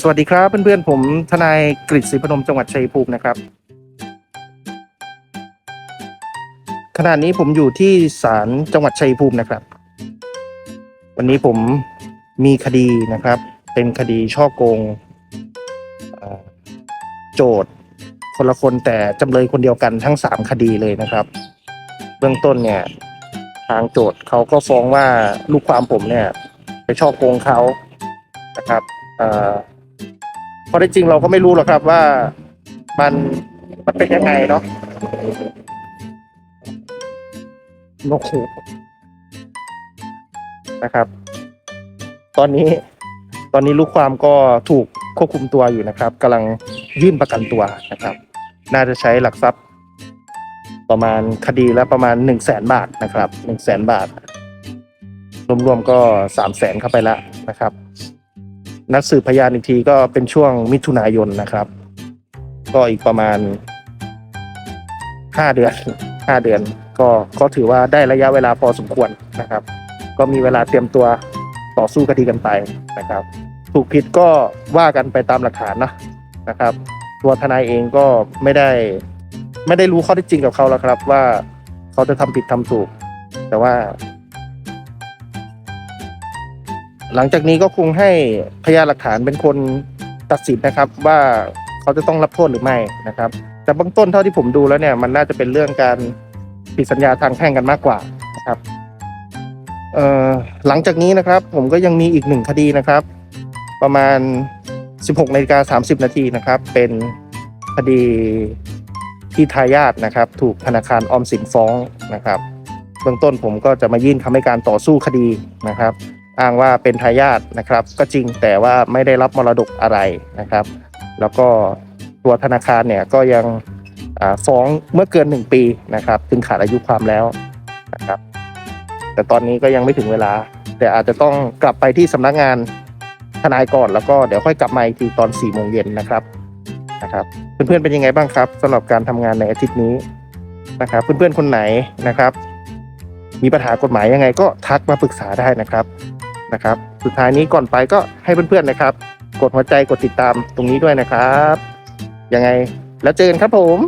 สวัสดีครับเพื่อนๆผมทนายกฤษศรีพนมจังหวัดชัยภูมินะครับขณะนี้ผมอยู่ที่ศาลจังหวัดชัยภูมินะครับ วันนี้ผมมีคดีนะครับ เป็นคดีช่อโกงโจทย์คนละคนแต่จำเลยคนเดียวกันทั้งสามคดีเลยนะครับ เบื้องต้นเนี่ย ทางโจทย์เขาก็ฟ้องว่าลูกความผมเนี่ย ไปช่อโกงเขานะครับ เพราะที่จริงเราก็ไม่รู้หรอกครับว่ามันมันเป็นยังไงเนาะโอ้โหนะครับ ตอนนี้ตอนนี้ลูกความก็ถูกควบคุมตัวอยู่นะครับกำลังยื่นประกันตัวนะครับ น่าจะใช้หลักทรัพย์ ประมาณคดีละประมาณหนึ่งแสนบาทนะครับหนึ่งแสนบาท รวมๆก็สามแสนเข้าไปแล้วนะครับ นัดสืบพยานอีกทีก็เป็นช่วงมิถุนายนนะครับ ก็อีกประมาณห้าเดือนห้าเดือน ก็ก็ถือว่าได้ระยะเวลาพอสมควรนะครับ ก็มีเวลาเตรียมตัวต่อสู้คดีกันไปนะครับ ถูกผิดก็ว่ากันไปตามหลักฐานนะนะครับ ตัวทนายเองก็ไม่ได้ ไม่ได้รู้ข้อเท็จจริงกับเขาแล้วครับ ว่าเขาจะทำผิดทำถูก แต่ว่า หลังจากนี้ก็คงให้พยานหลักฐานเป็นคนตัดสินนะครับว่าเขาจะต้องรับโทษหรือไม่นะครับ แต่เบื้องต้นเท่าที่ผมดูแล้วเนี่ยมันน่าจะเป็นเรื่องการผิดสัญญาทางแพ่งกันมากกว่านะครับหลังจากนี้นะครับผมก็ยังมีอีกหนึ่งคดีนะครับ ประมาณ 16นาฬิกา30 นาทีนะครับ เป็นคดีที่ทายาทนะครับ ถูกธนาคารออมสินฟ้องนะครับ เบื้องต้นผมก็จะมายื่นคำให้การต่อสู้คดีนะครับ อ้างว่าเป็นทายาทนะครับ ก็จริงแต่ว่าไม่ได้รับมรดกอะไรนะครับ แล้วก็ตัวธนาคารเนี่ยก็ยังฟ้องเมื่อเกินหนึ่งปีนะครับจึงขาดอายุความแล้วนะครับ แต่ตอนนี้ก็ยังไม่ถึงเวลา แต่อาจจะต้องกลับไปที่สำนักงานทนายก่อนแล้วก็เดี๋ยวค่อยกลับมาอีกทีตอน4ี่โมงเย็นนะครับนะครับเพื่อนๆเป็นยังไงบ้างครับสำหรับการทำงานในอาทิตย์นี้นะครับ เพื่อนๆคนไหนนะครับ มีปัญหากฎหมายยังไงก็ทักมาปรึกษาได้นะครับ นะครับ สุดท้ายนี้ก่อนไปก็ให้เพื่อนๆนะครับ กดหัวใจกดติดตามตรงนี้ด้วยนะครับ ยังไงแล้วเจอกันครับผม